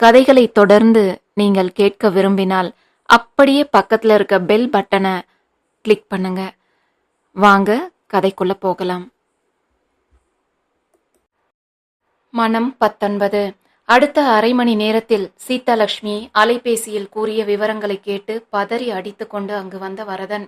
கதைகளை தொடர்ந்து நீங்கள் கேட்க விரும்பினால் அப்படியே பக்கத்தில் இருக்க பெல் பட்டனை கிளிக் பண்ணுங்க. வாங்க கதைக்குள்ள போகலாம். மனம் பத்தொன்பது. அடுத்த அரை மணி நேரத்தில் சீதாலட்சுமி அலைபேசியில் கூறிய விவரங்களை கேட்டு பதறி அடித்துக்கொண்டு அங்கு வந்த வரதன்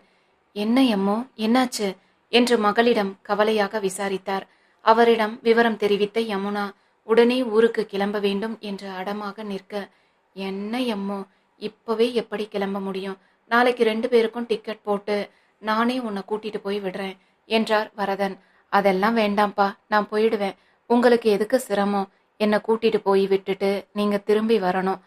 என்ன எம்மோ என்னாச்சு? என்று மகளிடம் கவலையாக விசாரித்தார். அவரிடம் விவரம் தெரிவித்த யமுனா உடனே ஊருக்கு கிளம்ப வேண்டும் என்று அடமாக நிற்க என்ன எம்மோ இப்பவே எப்படி கிளம்ப முடியும்? நாளைக்கு ரெண்டு பேருக்கும் டிக்கெட் போட்டு நானே உன்னை கூட்டிட்டு போய் விடுறேன் என்றார் வரதன். அதெல்லாம் வேண்டாம்ப்பா நான் போயிடுவேன். உங்களுக்கு எதுக்கு சிரமம்? என்னை கூட்டிட்டு போய் விட்டுட்டு நீங்க திரும்பி வரணும்.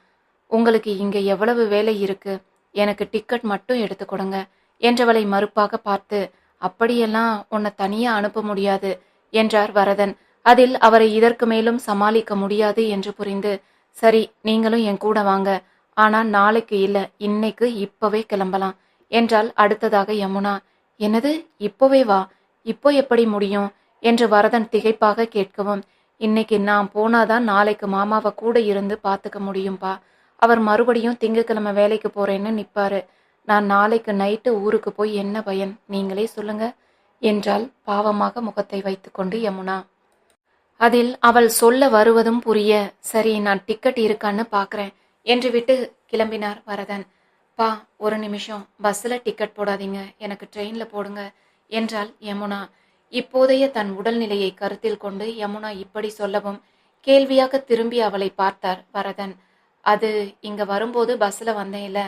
உங்களுக்கு இங்க எவ்வளவு வேலை இருக்கு? எனக்கு டிக்கெட் மட்டும் எடுத்து கொடுங்க என்றவளை மறுப்பாக பார்த்து அப்படியெல்லாம் உன்னை தனியா அனுப்ப முடியாது என்றார் வரதன். அதில் அவரை இதற்கு மேலும் சமாளிக்க முடியாது என்று புரிந்து சரி நீங்களும் என் கூட வாங்க. ஆனா நாளைக்கு இல்ல இன்னைக்கு இப்பவே கிளம்பலாம் என்றால் அடுத்ததாக யமுனா. என்னது? இப்போவே வா. இப்போ எப்படி முடியும்? என்று வரதன் திகைப்பாக கேட்கவும் இன்னைக்கு நான் போனாதான் நாளைக்கு மாமாவை கூட இருந்து பார்த்துக்க முடியும்பா. அவர் மறுபடியும் திங்கக்கிழமை வேலைக்கு போறேன்னு நிப்பாரு. நான் நாளைக்கு நைட்டு ஊருக்கு போய் என்ன பயன்? நீங்களே சொல்லுங்க என்றால் பாவமாக முகத்தை வைத்துக்கொண்டு யமுனா. அதில் அவள் சொல்ல வருவதும் புரிய சரி நான் டிக்கெட் இருக்கான்னு பார்க்குறேன் என்று விட்டு கிளம்பினார் வரதன். பா ஒரு நிமிஷம் பஸ்ஸில் டிக்கெட் போடாதீங்க எனக்கு ட்ரெயினில் போடுங்க என்றாள் யமுனா. இப்போதைய தன் உடல்நிலையை கருத்தில் கொண்டு யமுனா இப்படி சொல்லவும் கேள்வியாக திரும்பி அவளை பார்த்தார் வரதன். அது இங்கே வரும்போது பஸ்ஸில் வந்தேன்ல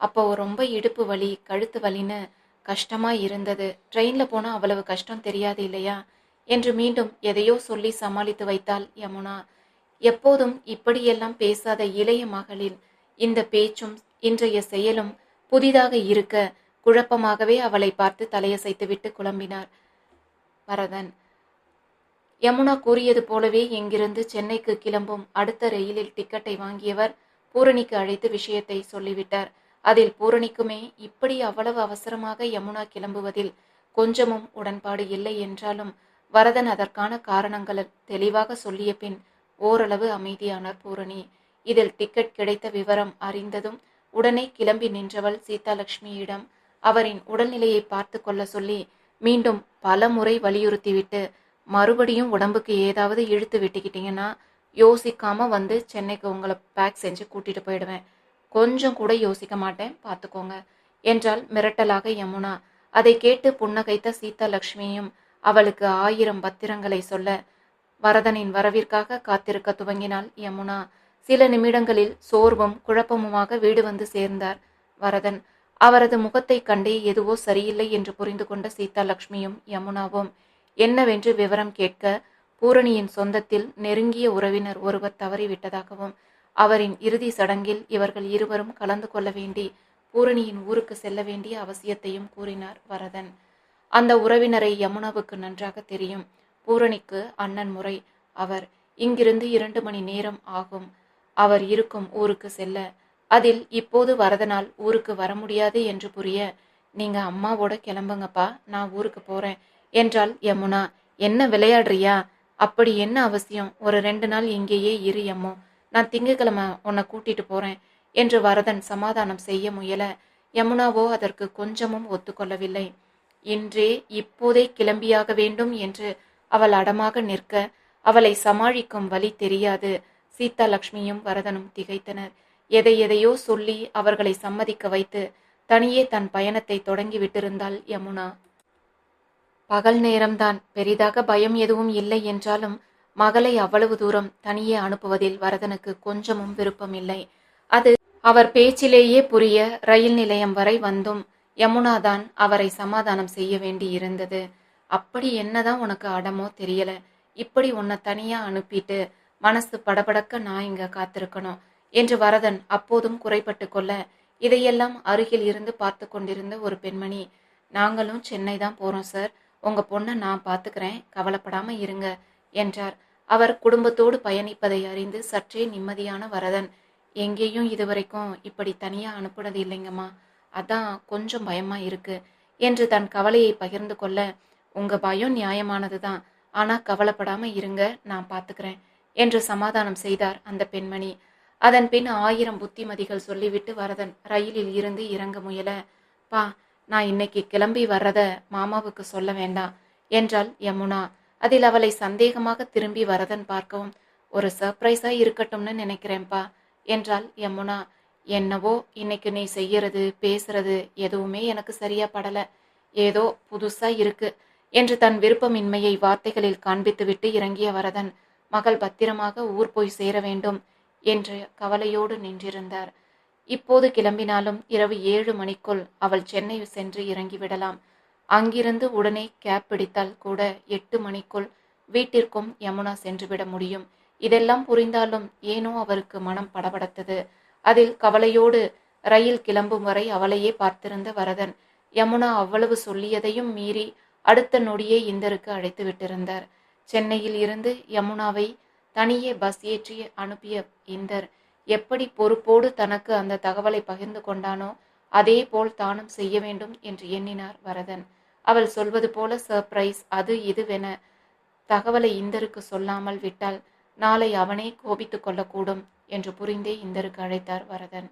அப்போ ரொம்ப இடுப்பு வலி கழுத்து வலின்னு கஷ்டமாக இருந்தது. ட்ரெயினில் போனால் அவ்வளவு கஷ்டம் தெரியாது இல்லையா? என்று மீண்டும் எதையோ சொல்லி சமாளித்து வைத்தாள் யமுனா. எப்போதும் இப்படியெல்லாம் பேசாத இளைய மகளின் இந்த பேச்சும் இன்றைய செயலும் புதிதாக இருக்க குழப்பமாகவே அவளை பார்த்து தலையசைத்துவிட்டு குழம்பினார். வரதன் யமுனா கூறியது போலவே இங்கிருந்து சென்னைக்கு கிளம்பும் அடுத்த ரயிலில் டிக்கெட்டை வாங்கியவர் பூரணிக்கு அழைத்து விஷயத்தை சொல்லிவிட்டார். அதில் பூரணிக்குமே இப்படி அவ்வளவு அவசரமாக யமுனா கிளம்புவதில் கொஞ்சமும் உடன்பாடு இல்லை என்றாலும் வரதன் அதற்கான காரணங்களை தெளிவாக சொல்லிய பின் ஓரளவு அமைதியானார் பூரணி. இதில் டிக்கெட் கிடைத்த விவரம் அறிந்ததும் உடனே கிளம்பி நின்றவள் சீதாலட்சுமியிடம் அவரின் உடல்நிலையை பார்த்து கொள்ள சொல்லி மீண்டும் பல முறை வலியுறுத்திவிட்டு மறுபடியும் உடம்புக்கு ஏதாவது இழுத்து விட்டுக்கிட்டீங்கன்னா யோசிக்காம வந்து சென்னைக்கு உங்களை பேக் செஞ்சு கூட்டிட்டு போயிடுவேன். கொஞ்சம் கூட யோசிக்க மாட்டேன் பார்த்துக்கோங்க என்றால் மிரட்டலாக யமுனா. அதை கேட்டு புன்னகைத்த சீதாலட்சுமியும் அவளுக்கு ஆயிரம் பத்திரங்களை சொல்ல வரதனின் வரவிற்காக காத்திருக்க துவங்கினாள் யமுனா. சில நிமிடங்களில் சோர்வும் குழப்பமுமாக வீடு வந்து சேர்ந்தார் வரதன். அவரது முகத்தை கண்டே எதுவோ சரியில்லை என்று புரிந்து கொண்ட சீதாலட்சுமியும் யமுனாவும் என்னவென்று விவரம் கேட்க பூரணியின் சொந்தத்தில் நெருங்கிய உறவினர் ஒருவர் தவறிவிட்டதாகவும் அவரின் இறுதி சடங்கில் இவர்கள் இருவரும் கலந்து கொள்ள வேண்டி பூரணியின் ஊருக்கு செல்ல வேண்டிய அவசியத்தையும் கூறினார் வரதன். அந்த உறவினரை யமுனாவுக்கு நன்றாக தெரியும். பூரணிக்கு அண்ணன் முறை அவர் இங்கிருந்து இரண்டு மணி நேரம் ஆகும். அவர் இருக்கும் ஊருக்கு செல்ல அதில் இப்போது வரதனால் ஊருக்கு வர முடியாது என்று புரிய நீங்க அம்மாவோட கிளம்புங்கப்பா நான் ஊருக்கு போறேன் என்றால் யமுனா. என்ன விளையாடுறியா? அப்படி என்ன அவசியம்? ஒரு ரெண்டு நாள் இங்கேயே இரு யம்மோ நான் திங்கக்கிழமை உன்னை கூட்டிட்டு போறேன் என்று வரதன் சமாதானம் செய்ய முயல யமுனாவோ அதற்கு கொஞ்சமும் ஒத்துக்கொள்ளவில்லை. இன்றே இப்போதே கிளம்பியாக வேண்டும் என்று அவள் அடமாக நிற்க அவளை சமாளிக்கும் வழி தெரியாது. சீதா லட்சுமியும் வரதனும் திகைத்தனர். எதை எதையோ சொல்லி அவர்களை சம்மதிக்க வைத்து தனியே தன் பயணத்தை தொடங்கி விட்டிருந்தாள் யமுனா. பகல் நேரம்தான். பெரிதாக பயம் எதுவும் இல்லை என்றாலும் மகளை அவ்வளவு தூரம் தனியே அனுப்புவதில் வரதனுக்கு கொஞ்சமும் விருப்பமில்லை அது அவர் பேச்சிலேயே புரிய ரயில் நிலையம் வரை வந்தும் யமுனா தான் அவரை சமாதானம் செய்ய வேண்டி இருந்தது. அப்படி என்னதான் உனக்கு அடமோ தெரியல. இப்படி உன்னை தனியா அனுப்பிட்டு மனசு படபடக்க நான் இங்க காத்திருக்கணும் என்று வரதன் அப்போதும் குறைபட்டு கொள்ள இதையெல்லாம் அருகில் இருந்து பார்த்து கொண்டிருந்த ஒரு பெண்மணி நாங்களும் சென்னை தான் போறோம் சார். உங்க பொண்ணை நான் பார்த்துக்கிறேன் கவலைப்படாம இருங்க என்றார். அவர் குடும்பத்தோடு பயணிப்பதை அறிந்து சற்றே நிம்மதியான வரதன் எங்கேயும் இதுவரைக்கும் இப்படி தனியா அனுப்புனது இல்லைங்கம்மா. அதான் கொஞ்சம் பயமா இருக்கு என்று தன் கவலையை பகிர்ந்து கொள்ள உங்க பயம் நியாயமானது தான் ஆனா கவலைப்படாம இருங்க நான் பார்த்துக்கிறேன் என்று சமாதானம் செய்தார் அந்த பெண்மணி. அதன் பின் ஆயிரம் புத்திமதிகள் சொல்லிவிட்டு வரதன் ரயிலில் இருந்து இறங்க முயல பா நான் இன்னைக்கு கிளம்பி வர்றத மாமாவுக்கு சொல்ல வேண்டாம் என்றாள் யமுனா. அதில் அவளை சந்தேகமாக திரும்பி வரதன் பார்க்கவும் ஒரு சர்ப்ரைஸா இருக்கட்டும்னு நினைக்கிறேன்ப்பா என்றாள் யமுனா. என்னவோ இன்னைக்கு நீ செய்யறது பேசுறது எதுவுமே எனக்கு சரியா படல. ஏதோ புதுசா இருக்கு என்று தன் விருப்பமின்மையை வார்த்தைகளில் காண்பித்துவிட்டு இறங்கிய வரதன் மகள் பத்திரமாக ஊர் போய் சேர வேண்டும் என்று கவலையோடு நின்றிருந்தார். இப்போது கிளம்பினாலும் இரவு ஏழு மணிக்குள் அவள் சென்னை சென்று இறங்கிவிடலாம் அங்கிருந்து உடனே கேப் பிடித்தால் கூட எட்டு மணிக்குள் வீட்டிற்கும் யமுனா சென்றுவிட முடியும். இதெல்லாம் புரிந்தாலும் ஏனோ அவருக்கு மனம் படபடத்தது. அதில் கவலையோடு ரயில் கிளம்பும் வரை அவளையே பார்த்திருந்த வரதன் யமுனா அவ்வளவு சொல்லியதையும் மீறி அடுத்த நொடியே இந்தருக்கு அழைத்து விட்டிருந்தார். சென்னையில் இருந்து யமுனாவை தனியே பஸ் ஏற்றி அனுப்பிய இந்தர் எப்படி பொறுப்போடு தனக்கு அந்த தகவலை பகிர்ந்து கொண்டானோ அதே போல் தானும் செய்ய வேண்டும் என்று எண்ணினார் வரதன். அவள் சொல்வது போல சர்ப்ரைஸ் அது இதுவென தகவலை இந்தருக்கு சொல்லாமல் விட்டால் நாளை அவனே கோபித்துக் கொள்ளக்கூடும் என்று புரிந்தே இந்தருக்கு அழைத்தார் வரதன்.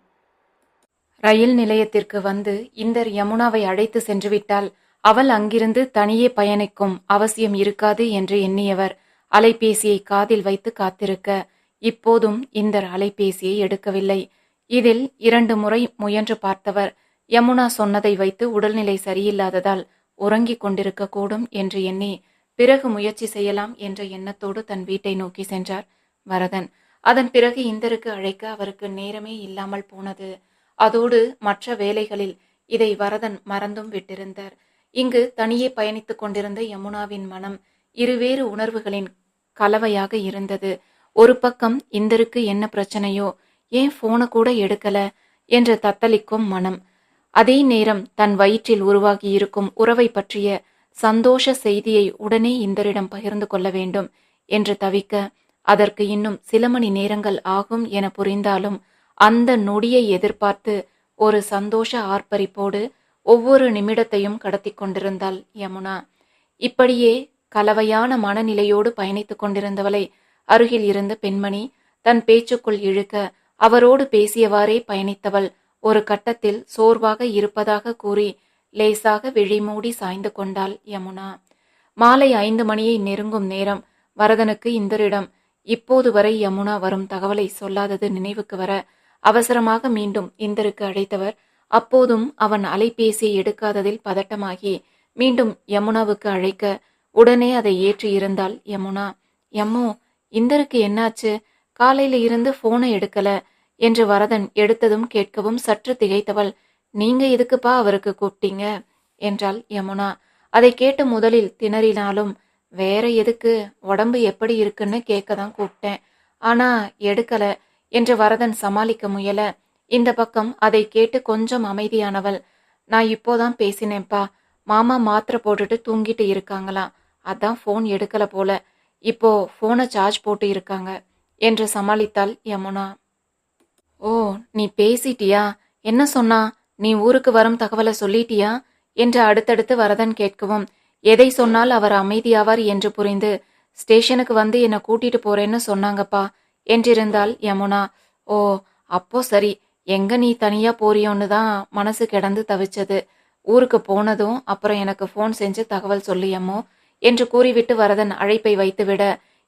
ரயில் நிலையத்திற்கு வந்து இந்தர் யமுனாவை அழைத்து சென்றுவிட்டால் அவள் அங்கிருந்து தனியே பயணிக்கும் அவசியம் இருக்காது என்று எண்ணியவர் அலைபேசியை காதில் வைத்து காத்திருக்க இப்போதும் இந்தர் அலைபேசியை எடுக்கவில்லை. இதில் இரண்டு முறை முயன்று பார்த்தவர் யமுனா சொன்னதை வைத்து உடல்நிலை சரியில்லாததால் உறங்கிக் கொண்டிருக்க கூடும் என்று எண்ணி பிறகு முயற்சி செய்யலாம் என்ற எண்ணத்தோடு தன் வீட்டை நோக்கி சென்றார் வரதன். அதன் பிறகு இந்தருக்கு அழைக்க அவருக்கு நேரமே இல்லாமல் போனது. அதோடு மற்ற வேலைகளில் இதை வரதன் மறந்தும் விட்டிருந்தார். இங்கு தனியே பயணித்துக் கொண்டிருந்த யமுனாவின் மனம் இருவேறு உணர்வுகளின் கலவையாக இருந்தது. ஒரு பக்கம் இந்தருக்கு என்ன பிரச்சனையோ? ஏன் போனை கூட எடுக்கல? என்ற தத்தளிக்கும் மனம். அதே நேரம் தன் வயிற்றில் உருவாகி இருக்கும் உறவை பற்றிய சந்தோஷ செய்தியை உடனே இந்தரிடம் பகிர்ந்து கொள்ள வேண்டும் என்று தவிக்க அதற்கு இன்னும் சில மணி நேரங்கள் ஆகும் என புரிந்தாலும் அந்த நொடியை எதிர்பார்த்து ஒரு சந்தோஷ ஆர்ப்பரிப்போடு ஒவ்வொரு நிமிடத்தையும் கடத்தி கொண்டிருந்தாள் யமுனா. இப்படியே கலவையான மனநிலையோடு பயணித்துக் கொண்டிருந்தவளை அருகில் இருந்த பெண்மணி தன் பேச்சுக்குள் இழுக்க அவரோடு பேசியவாறே பயணித்தவள் ஒரு கட்டத்தில் சோர்வாக இருப்பதாக கூறி லேசாக விழிமூடி சாய்ந்து கொண்டாள் யமுனா. மாலை ஐந்து மணியை நெருங்கும் நேரம் வரதனுக்கு இந்தரிடம் இப்போது வரை யமுனா வரும் தகவலை சொல்லாதது நினைவுக்கு வர அவசரமாக மீண்டும் இந்தருக்கு அழைத்தவர். அப்போதும் அவன் அலைபேசியை எடுக்காததில் பதட்டமாகி மீண்டும் யமுனாவுக்கு அழைக்க உடனே அதை ஏற்றி இருந்தாள் யமுனா. யம்மு இந்தருக்கு என்னாச்சு? காலையில இருந்து போனை எடுக்கல என்று வரதன் எடுத்ததும் கேட்கவும் சற்று திகைத்தவள். நீங்க எதுக்குப்பா அவருக்கு கூப்பிட்டீங்க? என்றாள் யமுனா. அதை கேட்டு முதலில் திணறினாலும் வேற எதுக்கு? உடம்பு எப்படி இருக்குன்னு கேட்க தான் கூப்பிட்டேன். ஆனா எடுக்கல என்று வரதன் சமாளிக்க முயல இந்த பக்கம் அதை கேட்டு கொஞ்சம் அமைதியானவள். நான் இப்போதான் பேசினேன்ப்பா. மாமா மாத்திரை போட்டுட்டு தூங்கிட்டு இருக்காங்களாம் அதான் ஃபோன் எடுக்கல போல. இப்போ ஃபோனை சார்ஜ் போட்டு இருக்காங்க என்று சமாளித்தாள் யமுனா. ஓ நீ பேசிட்டியா? என்ன சொன்னா? நீ ஊருக்கு வரும் தகவலை சொல்லிட்டியா? என்று அடுத்தடுத்து வரதன் கேட்கவும் எதை சொன்னால் அவர் அமைதியாவார் என்று புரிந்து ஸ்டேஷனுக்கு வந்து என்னை கூட்டிட்டு போறேன்னு சொன்னாங்கப்பா என்றிருந்தாள் யமுனா. ஓ அப்போ சரி. எங்க நீ தனியா போறியோன்னு தான் மனசு கிடந்து தவிச்சது. ஊருக்கு போனதும் அப்புறம் எனக்கு ஃபோன் செஞ்சு தகவல் சொல்லியம்மோ என்று கூறிவிட்டு வரதன் அழைப்பை வைத்துவிட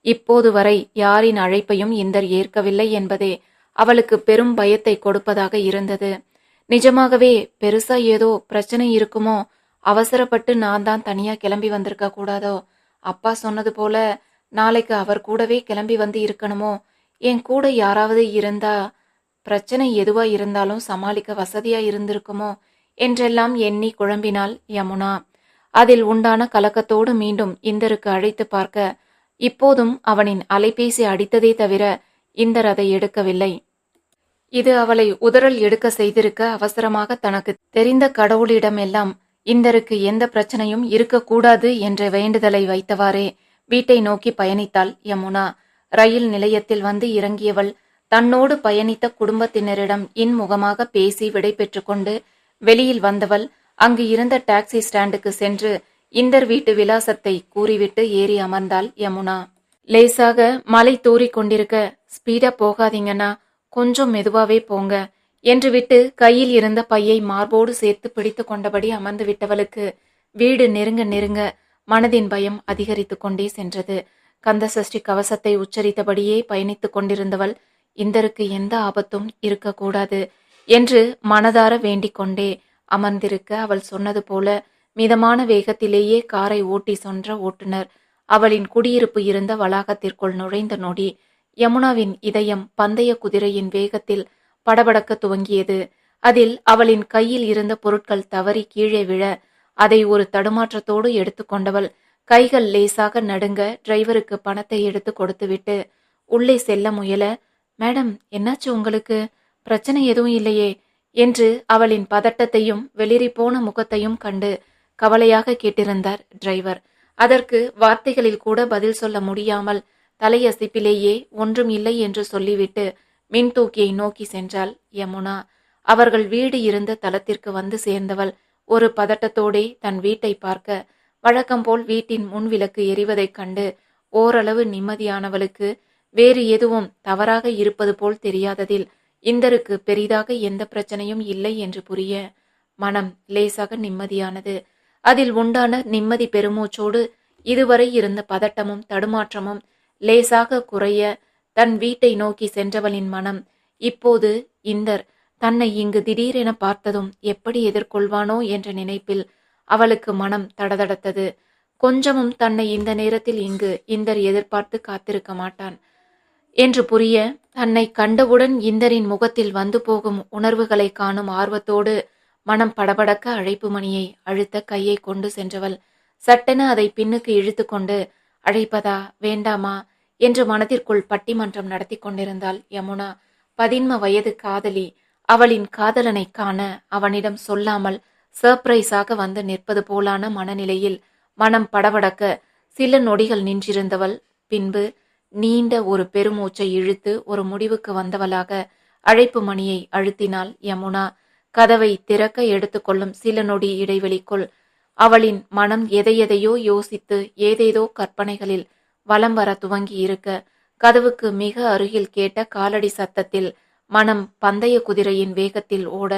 இப்போது வரை யாரின் அழைப்பையும் இந்தர் ஏற்கவில்லை என்பதே அவளுக்கு பெரும் பயத்தை கொடுப்பதாக இருந்தது. நிஜமாகவே பெருசா ஏதோ பிரச்சனை இருக்குமோ? அவசரப்பட்டு நான் தான் தனியா கிளம்பி வந்திருக்க கூடாதோ? அப்பா சொன்னது போல நாளைக்கு அவர் கூடவே கிளம்பி வந்து இருக்கணுமோ? என் கூட யாராவது இருந்தா பிரச்சனை எதுவா இருந்தாலும் சமாளிக்க வசதியா இருந்திருக்குமோ? என்றெல்லாம் எண்ணி குழம்பினாள் யமுனா. அதில் உண்டான கலக்கத்தோடு மீண்டும் இந்தருக்கு அழைத்து பார்க்க இப்போதும் அவனின் அலைபேசி அடித்ததே தவிர இந்தர் அதை எடுக்கவில்லை. இது அவளை உதறல் எடுக்க செய்திருக்க அவசரமாக தனக்கு தெரிந்த கடவுளிடமெல்லாம் இந்தருக்கு எந்த பிரச்சனையும் இருக்கக்கூடாது என்ற வேண்டுதலை வைத்தவாறே வீட்டை நோக்கி பயணித்தாள் யமுனா. ரயில் நிலையத்தில் வந்து இறங்கியவள் தன்னோடு பயணித்த குடும்பத்தினரிடம் இன்முகமாக பேசி விடை கொண்டு வெளியில் வந்தவள் அங்கு இருந்த டாக்ஸி ஸ்டாண்டுக்கு சென்று இந்தர் வீட்டு விலாசத்தை கூறிவிட்டு ஏறி அமர்ந்தாள் யமுனா. லேசாக மலை தூறிக் கொண்டிருக்க ஸ்பீடா போகாதீங்கன்னா கொஞ்சம் மெதுவாவே போங்க என்று விட்டு கையில் இருந்த பையை மார்போடு சேர்த்து பிடித்து கொண்டபடி அமர்ந்து விட்டவளுக்கு வீடு நெருங்க நெருங்க மனதின் பயம் அதிகரித்து கொண்டே சென்றது. கந்தசஷ்டி கவசத்தை உச்சரித்தபடியே பயணித்துக் கொண்டிருந்தவள் இந்தருக்கு எந்த ஆபத்தும் இருக்கக்கூடாது என்று மனதார வேண்டிக் கொண்டே அமர்ந்திருக்க அவள் சொன்னது போல மிதமான வேகத்திலேயே காரை ஓட்டி சென்ற ஓட்டுநர் அவளின் குடியிருப்பு இருந்த வளாகத்திற்குள் நுழைந்த நொடி யமுனாவின் இதயம் பந்தய குதிரையின் வேகத்தில் படபடக்க துவங்கியது. அதில் அவளின் கையில் இருந்த பொருட்கள் தவறி கீழே விழ அதை ஒரு தடுமாற்றத்தோடு எடுத்துக்கொண்டவள் கைகள் லேசாக நடுங்க டிரைவருக்கு பணத்தை எடுத்து கொடுத்துவிட்டு உள்ளே செல்ல முயல. மேடம் என்னாச்சு உங்களுக்கு? பிரச்சனை எதுவும் இல்லையே என்று அவளின் பதட்டத்தையும் வெளிரி போன முகத்தையும் கண்டு கவலையாக கேட்டிருந்தார் டிரைவர். அதற்கு வார்த்தைகளில் கூட பதில் சொல்ல முடியாமல் தலையசிப்பிலேயே ஒன்றும் இல்லை என்று சொல்லிவிட்டு மின்தூக்கியை நோக்கி சென்றாள் யமுனா. அவர்கள் வீடு இருந்த தளத்திற்கு வந்து சேர்ந்தவள் ஒரு பதட்டத்தோடே தன் வீட்டை பார்க்க வழக்கம்போல் வீட்டின் முன்விளக்கு எரிவதைக் கண்டு ஓரளவு நிம்மதியானவளுக்கு வேறு எதுவும் தவறாக இருப்பது போல் தெரியாததில் இந்தருக்கு பெரிதாக எந்த பிரச்சனையும் இல்லை என்று புரிய மனம் லேசாக நிம்மதியானது. அதில் உண்டான நிம்மதி பெருமூச்சோடு இதுவரை இருந்த பதட்டமும் தடுமாற்றமும் லேசாக குறைய தன் வீட்டை நோக்கி சென்றவளின் மனம் இப்போது இந்தர் தன்னை இங்கு திடீரென பார்த்ததும் எப்படி எதிர்கொள்வானோ என்ற நினைப்பில் அவளுக்கு மனம் தடதடத்தது. கொஞ்சமும் தன்னை இந்த நேரத்தில் இங்கு இந்தர் எதிர்பார்த்து காத்திருக்க மாட்டான் என்று புரிய தன்னை கண்டவுடன் இந்தரின் முகத்தில் வந்து போகும் உணர்வுகளை காணும் ஆர்வத்தோடு மனம் படபடக்க அழைப்பு மணியை அழுத்த கையை கொண்டு சென்றவள் சட்டென அதை பின்னுக்கு இழுத்து கொண்டு அழைப்பதா வேண்டாமா? என்று மனதிற்குள் பட்டிமன்றம் நடத்தி கொண்டிருந்தாள் யமுனா. பதின்ம வயது காதலி. அவளின் காதலனை காண அவனிடம் சொல்லாமல் சர்ப்ரைஸாக வந்து நிற்பது போலான மனநிலையில் மனம் படபடக்க சில நொடிகள் நின்றிருந்தவள். பின்பு நீண்ட ஒரு பெருமூச்சை இழுத்து ஒரு முடிவுக்கு வந்தவளாக அழைப்பு மணியை அழுத்தினாள் யமுனா. கதவை திறக்க எடுத்துக்கொள்ளும் சில நொடி இடைவெளிக்குள் அவளின் மனம் எதையெதையோ யோசித்து ஏதேதோ கற்பனைகளில் வலம் வர துவங்கி இருக்க கதவுக்கு மிக அருகில் கேட்ட காலடி சத்தத்தில் மனம் பந்தய குதிரையின் வேகத்தில் ஓட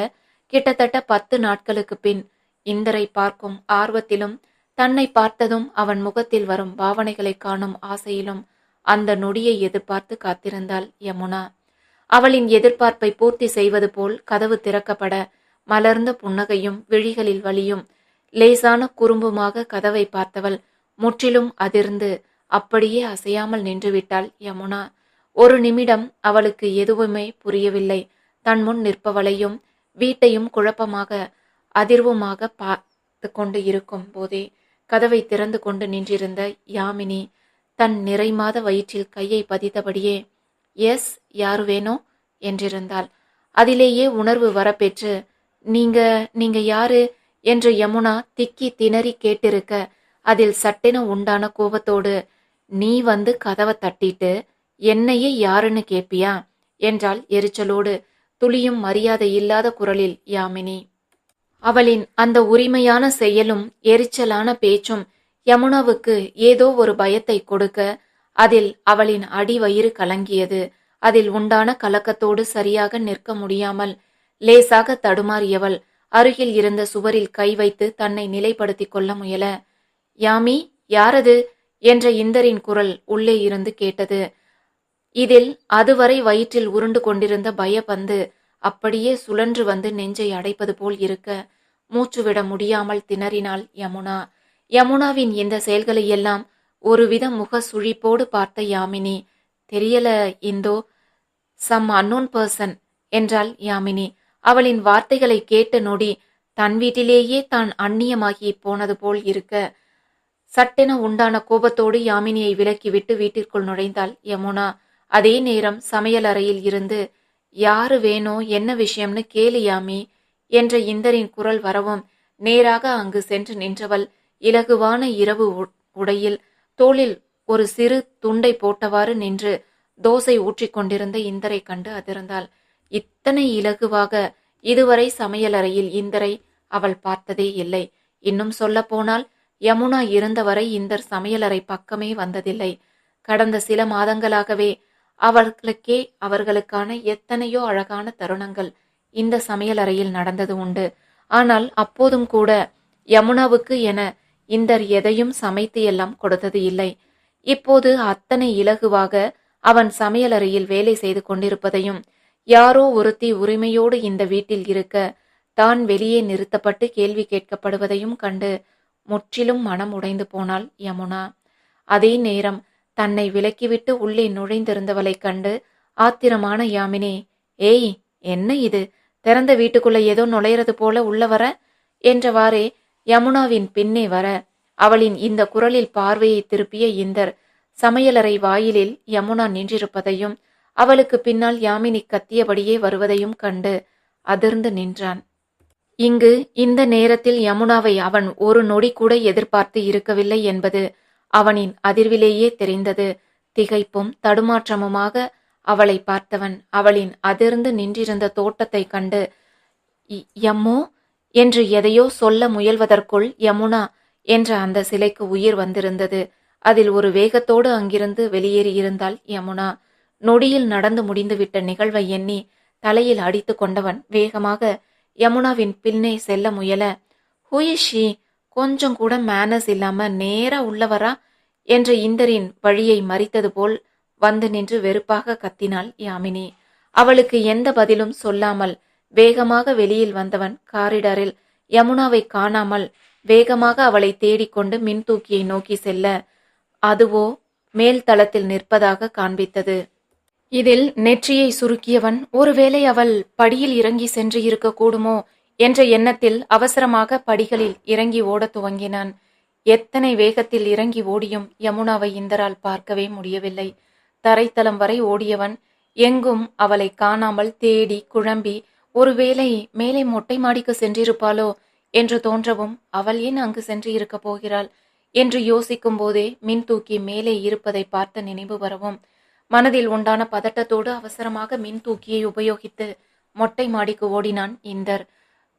கிட்டத்தட்ட பத்து நாட்களுக்கு பின் இந்தரை பார்க்கும் ஆர்வத்திலும் தன்னை பார்த்ததும் அவன் முகத்தில் வரும் பாவனைகளை காணும் ஆசையிலும் அந்த நொடியை எதிர்பார்த்து காத்திருந்தாள் யமுனா. அவளின் எதிர்பார்ப்பை பூர்த்தி செய்வது போல் கதவு திறக்கப்பட மலர்ந்த புன்னகையும் விழிகளில் வலியும் லேசான குறும்புமாக கதவை பார்த்தவள் முற்றிலும் அதிர்ந்து அப்படியே அசையாமல் நின்றுவிட்டாள் யமுனா. ஒரு நிமிடம் அவளுக்கு எதுவுமே புரியவில்லை. தன் முன் நிற்பவளையும் வீட்டையும் குழப்பமாக அதிர்வுமாக பார்த்து கொண்டு இருக்கும் போதே கதவை திறந்து கொண்டு நின்றிருந்த யாமினி தன் நிறைமாத வயிற்றில் கையை பதித்தபடியே எஸ் யாரு வேணும் என்றிருந்தாள். அதிலேயே உணர்வு வரப்பெற்று நீங்க நீங்க யாரு? என்று யமுனா திக்கி திணறி கேட்டிருக்க அதில் சட்டென உண்டான கோபத்தோடு நீ வந்து கதவை தட்டிட்டு என்னையே யாருன்னு கேப்பியா? என்றாள் எரிச்சலோடு. துளியும் மரியாதை இல்லாத குரலில் யாமினி. அவளின் அந்த உரிமையான செயலும் எரிச்சலான பேச்சும் யமுனாவுக்கு ஏதோ ஒரு பயத்தை கொடுக்க அதில் அவளின் அடிவயிறு கலங்கியது. அதில் உண்டான கலக்கத்தோடு சரியாக நிற்க முடியாமல் லேசாக தடுமாறியவள் அருகில் இருந்த சுவரில் கை வைத்து தன்னை நிலைப்படுத்திக் கொள்ள முயல. யாமி யாரது? என்ற இந்தரின் குரல் உள்ளே இருந்து கேட்டது. இதில் அதுவரை வயிற்றில் உருண்டு கொண்டிருந்த பயப்பந்து அப்படியே சுழன்று வந்து நெஞ்சை அடைப்பது போல் இருக்க மூச்சுவிட முடியாமல் திணறினாள் யமுனா. யமுனாவின் இந்த செயல்களை எல்லாம் ஒருவித முக சுழிப்போடு பார்த்த யாமினி. தெரியல இந்தோ சம் அன்னோன் பர்சன் என்றாள் யாமினி. அவளின் வார்த்தைகளை கேட்ட நொடி தன் வீட்டிலேயே தான் அந்நியமாகி போனது போல் இருக்க சட்டென உண்டான கோபத்தோடு யாமினியை விலக்கிவிட்டு வீட்டிற்குள் நுழைந்தாள் யமுனா. அதே நேரம் சமையல் அறையில் இருந்து யாரு வேணும் என்ன விஷயம்னு கேளு யாமி என்ற இந்தரின் குரல் வரவும் நேராக அங்கு சென்று நின்றவள் இலகுவான இரவு உடையில் தோளில் ஒரு சிறு துண்டை போட்டவாறு நின்று தோசை ஊற்றிக் கொண்டிருந்த இந்தரை கண்டு அதிர்ந்தாள். இத்தனை இலகுவாக இதுவரை சமையலறையில் இந்தரை அவள் பார்த்ததே இல்லை. இன்னும் சொல்லப்போனால் யமுனா இருந்தவரை இந்தர் சமையலறை பக்கமே வந்ததில்லை. கடந்த சில மாதங்களாகவே அவர்களுக்கே அவர்களுக்கான எத்தனையோ அழகான தருணங்கள் இந்த சமையலறையில் நடந்தது உண்டு. ஆனால் அப்போதும் கூட யமுனாவுக்கு என இந்தர் எதையும் சமைத்து எல்லாம் கொடுத்தது இல்லை. இப்போது அத்தனை இலகுவாக அவன் சமையலறையில் வேலை செய்து கொண்டிருப்பதையும் யாரோ ஒருத்தி உரிமையோடு இந்த வீட்டில் இருக்க தான் வெளியே நிறுத்தப்பட்டு கேள்வி கேட்கப்படுவதையும் கண்டு முற்றிலும் மனம் உடைந்து போனாள் யமுனா. அதே நேரம் தன்னை விலக்கிவிட்டு உள்ளே நுழைந்திருந்தவளைக் கண்டு ஆத்திரமான யாமினி ஏய் என்ன இது? திறந்த வீட்டுக்குள்ள ஏதோ நுழையிறது போல உள்ள வர? என்றவாறே யமுனாவின் பின்னே வர அவளின் இந்த குரலில் பார்வையை திருப்பிய இந்தர் சமையலறை வாயிலில் யமுனா நின்றிருப்பதையும் அவளுக்கு பின்னால் யாமினி கத்தியபடியே வருவதையும் கண்டு அதிர்ந்து நின்றான். இங்கு இந்த நேரத்தில் யமுனாவை அவன் ஒரு நொடி கூட எதிர்பார்த்து இருக்கவில்லை என்பது அவனின் அதிர்விலேயே தெரிந்தது. திகைப்பும் தடுமாற்றமுமாக அவளை பார்த்தவன் அவளின் அதிர்ந்து நின்றிருந்த தோட்டத்தைக் கண்டு யம்மோ! என்று எதையோ சொல்ல முயல்வதற்குள் யமுனா என்ற அந்த சிலைக்கு உயிர் வந்திருந்தது. அதில் ஒரு வேகத்தோடு அங்கிருந்து வெளியேறியிருந்தாள் யமுனா. நொடியில் நடந்து முடிந்துவிட்ட நிகழ்வை எண்ணி தலையில் அடித்து கொண்டவன் வேகமாக யமுனாவின் பின்னே செல்ல முயல ஹூயிஷி கொஞ்சம் கூட மேனஸ் இல்லாம நேரா உள்ளவரா என்ற இந்தரின் வழியை மறித்தது போல் வந்து நின்று வெறுப்பாக கத்தினாள் யாமினி. அவளுக்கு எந்த பதிலும் சொல்லாமல் வேகமாக வெளியில் வந்தவன் காரிடரில் யமுனாவை காணாமல் வேகமாக அவளை தேடிக்கொண்டு மின்தூக்கியை நோக்கி செல்ல அதுவோ மேல் தளத்தில் நிற்பதாக காண்பித்தது. இதில் நெற்றியை சுருக்கியவன் ஒருவேளை அவள் படியில் இறங்கி சென்று இருக்கக்கூடுமோ என்ற எண்ணத்தில் அவசரமாக படிகளில் இறங்கி ஓடத் துவங்கினான். எத்தனை வேகத்தில் இறங்கி ஓடியும் யமுனாவை இந்தரால் பார்க்கவே முடியவில்லை. தரைத்தளம் வரை ஓடியவன் எங்கும் அவளை காணாமல் தேடி குழம்பி ஒருவேளை மேலே மொட்டை மாடிக்கு சென்றிருப்பாளோ என்று தோன்றவும் அவள் ஏன் அங்கு சென்று இருக்கப் போகிறாள்? என்று யோசிக்கும் போதே மின் தூக்கி மேலே இருப்பதை பார்த்த நினைவு வரவும் மனதில் உண்டான பதட்டத்தோடு அவசரமாக மின் தூக்கியை உபயோகித்து மொட்டை மாடிக்கு ஓடினான் இந்தர்.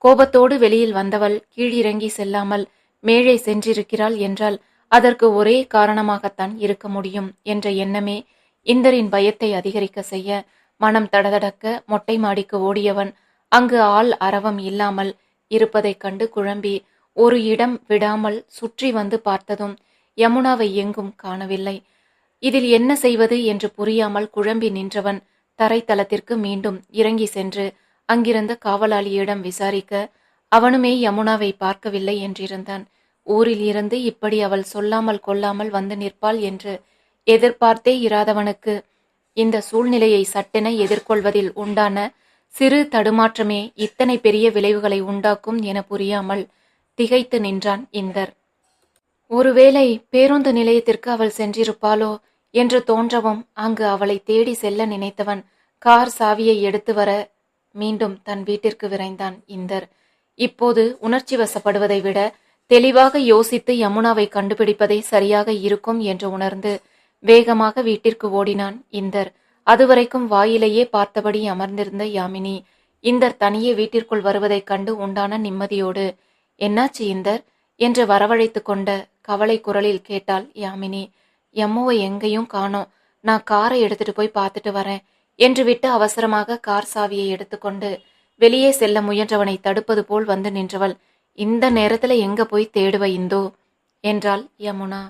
கோபத்தோடு வெளியில் வந்தவள் கீழிறங்கி செல்லாமல் மேலே சென்றிருக்கிறாள் என்றால் அதற்கு ஒரே காரணமாகத்தான் இருக்க முடியும் என்ற எண்ணமே இந்தரின் பயத்தை அதிகரிக்க செய்ய மனம் தடதடக்க மொட்டை மாடிக்கு ஓடியவன் அங்கு ஆள் அரவம் இல்லாமல் இருப்பதைக் கண்டு குழம்பி ஒரு இடம் விடாமல் சுற்றி வந்து பார்த்ததும் யமுனாவை எங்கும் காணவில்லை. இதில் என்ன செய்வது என்று புரியாமல் குழம்பி நின்றவன் தரைத்தளத்திற்கு மீண்டும் இறங்கி சென்று அங்கிருந்த காவலாளியிடம் விசாரிக்க அவனுமே யமுனாவை பார்க்கவில்லை என்றிருந்தான். ஊரில் இருந்து இப்படி அவள் சொல்லாமல் கொள்ளாமல் வந்து நிற்பாள் என்று எதிர்பார்த்தே இராதவனுக்கு இந்த சூழ்நிலையை சட்டென எதிர்கொள்வதில் உண்டான சிறு தடுமாற்றமே இத்தனை பெரிய விளைவுகளை உண்டாக்கும் என புரியாமல் திகைத்து நின்றான் இந்தர். ஒருவேளை பேருந்து நிலையத்திற்கு அவள் சென்றிருப்பாளோ என்று தோன்றவும் அங்கு அவளை தேடி செல்ல நினைத்தவன் கார் சாவியை எடுத்து வர மீண்டும் தன் வீட்டிற்கு விரைந்தான் இந்தர். இப்போது உணர்ச்சி வசப்படுவதை விட தெளிவாக யோசித்து யமுனாவை கண்டுபிடிப்பதே சரியாக இருக்கும் என்று உணர்ந்து வேகமாக வீட்டிற்கு ஓடினான் இந்தர். அதுவரைக்கும் வாயிலேயே பார்த்தபடி அமர்ந்திருந்த யாமினி இந்தர் தனியே வீட்டிற்குள் வருவதைக் கண்டு உண்டான நிம்மதியோடு என்னாச்சு இந்தர்? என்று வரவழைத்து கொண்ட கவலை குரலில் கேட்டாள் யாமினி. எம்மோவை எங்கேயும் காணோம். நான் காரை எடுத்துட்டு போய் பார்த்துட்டு வரேன் என்று விட்டு அவசரமாக கார் சாவியை எடுத்துக்கொண்டு வெளியே செல்ல முயன்றவனை தடுப்பது போல் வந்து நின்றவள் இந்த நேரத்துல எங்க போய் தேடுவ இந்தோ? என்றாள் யமுனா.